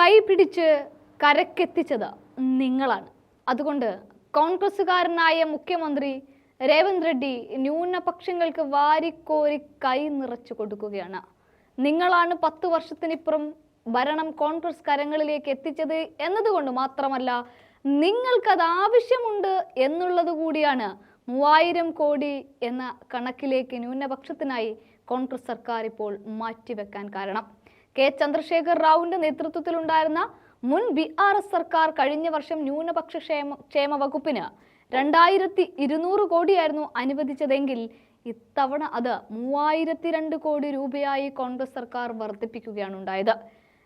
കൈ പിടിച്ച് കരക്കെത്തിച്ചത് നിങ്ങളാണ്. അതുകൊണ്ട് കോൺഗ്രസുകാരനായ മുഖ്യമന്ത്രി രേവന്ത് റെഡ്ഡി ന്യൂനപക്ഷങ്ങൾക്ക് വാരിക്കോരി കൈ നിറച്ചു കൊടുക്കുകയാണ്. നിങ്ങളാണ് പത്ത് വർഷത്തിനിപ്പുറം ഭരണം കോൺഗ്രസ് കരങ്ങളിലേക്ക് എത്തിച്ചത് എന്നതുകൊണ്ട് മാത്രമല്ല നിങ്ങൾക്കത് ആവശ്യമുണ്ട് എന്നുള്ളത് കൂടിയാണ് മൂവായിരം കോടി എന്ന കണക്കിലേക്ക് ന്യൂനപക്ഷത്തിനായി കോൺഗ്രസ് സർക്കാർ ഇപ്പോൾ മാറ്റിവെക്കാൻ കാരണം. കെ ചന്ദ്രശേഖർ റാവുവിന്റെ നേതൃത്വത്തിലുണ്ടായിരുന്ന മുൻ ബി ആർ എസ് സർക്കാർ കഴിഞ്ഞ വർഷം ന്യൂനപക്ഷ ക്ഷേമ ക്ഷേമ വകുപ്പിന് രണ്ടായിരത്തി ഇരുന്നൂറ് കോടിയായിരുന്നു അനുവദിച്ചതെങ്കിൽ ഇത്തവണ അത് മൂവായിരത്തി രണ്ട് കോടി രൂപയായി കോൺഗ്രസ് സർക്കാർ വർദ്ധിപ്പിക്കുകയാണ് ഉണ്ടായത്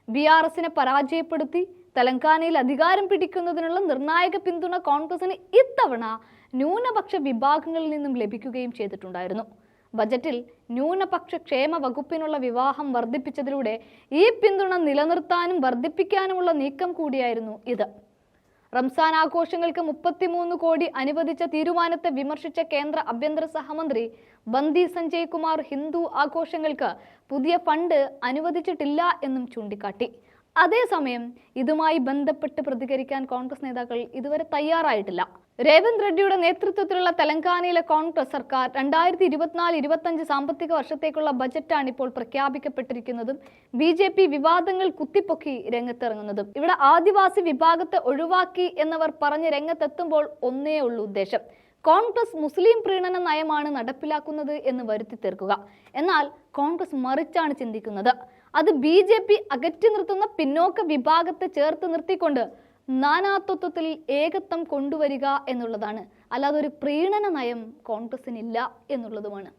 ബി ആർ എസിനെ പരാജയപ്പെടുത്തി തെലങ്കാനയിൽ അധികാരം പിടിക്കുന്നതിനുള്ള നിർണായക പിന്തുണ കോൺഗ്രസിന് ഇത്തവണ ന്യൂനപക്ഷ വിഭാഗങ്ങളിൽ നിന്നും ലഭിക്കുകയും ചെയ്തിട്ടുണ്ടായിരുന്നു. ബജറ്റിൽ ന്യൂനപക്ഷ ക്ഷേമ വകുപ്പിനുള്ള വിവാഹം വർദ്ധിപ്പിച്ചതിലൂടെ ഈ പിന്തുണ നിലനിർത്താനും വർദ്ധിപ്പിക്കാനുമുള്ള നീക്കം കൂടിയായിരുന്നു ഇത്. റംസാൻ ആഘോഷങ്ങൾക്ക് മുപ്പത്തിമൂന്ന് കോടി അനുവദിച്ച തീരുമാനത്തെ വിമർശിച്ച കേന്ദ്ര ആഭ്യന്തര സഹമന്ത്രി ബന്ദി സഞ്ജയ് കുമാർ ഹിന്ദു ആഘോഷങ്ങൾക്ക് പുതിയ ഫണ്ട് അനുവദിച്ചിട്ടില്ല എന്നും ചൂണ്ടിക്കാട്ടി. അതേസമയം ഇതുമായി ബന്ധപ്പെട്ട് പ്രതികരിക്കാൻ കോൺഗ്രസ് നേതാക്കൾ ഇതുവരെ തയ്യാറായിട്ടില്ല. രേവന്ത് റെഡ്ഡിയുടെ നേതൃത്വത്തിലുള്ള തെലങ്കാനയിലെ കോൺഗ്രസ് സർക്കാർ രണ്ടായിരത്തി ഇരുപത്തിനാല് ഇരുപത്തഞ്ച് സാമ്പത്തിക വർഷത്തേക്കുള്ള ബജറ്റാണ് ഇപ്പോൾ പ്രഖ്യാപിക്കപ്പെട്ടിരിക്കുന്നതും ബി ജെ പി വിവാദങ്ങൾ കുത്തിപ്പൊക്കി രംഗത്തിറങ്ങുന്നതും. ഇവിടെ ആദിവാസി വിഭാഗത്തെ ഒഴിവാക്കി എന്നവർ പറഞ്ഞ് രംഗത്തെത്തുമ്പോൾ ഒന്നേ ഉള്ളൂ ഉദ്ദേശം. കോൺഗ്രസ് മുസ്ലിം പ്രീണന നയമാണ് നടപ്പിലാക്കുന്നത് എന്ന് വരുത്തി തീർക്കുക. എന്നാൽ കോൺഗ്രസ് മറിച്ചാണ് ചിന്തിക്കുന്നത്. അത് ബി ജെ പി അകറ്റി നിർത്തുന്ന പിന്നോക്ക വിഭാഗത്തെ ചേർത്ത് നിർത്തിക്കൊണ്ട് നാനാത്വത്വത്തിൽ ഏകത്വം കൊണ്ടുവരിക എന്നുള്ളതാണ്. അല്ലാതെ ഒരു പ്രീണന നയം കോൺഗ്രസിനില്ല എന്നുള്ളതുമാണ്.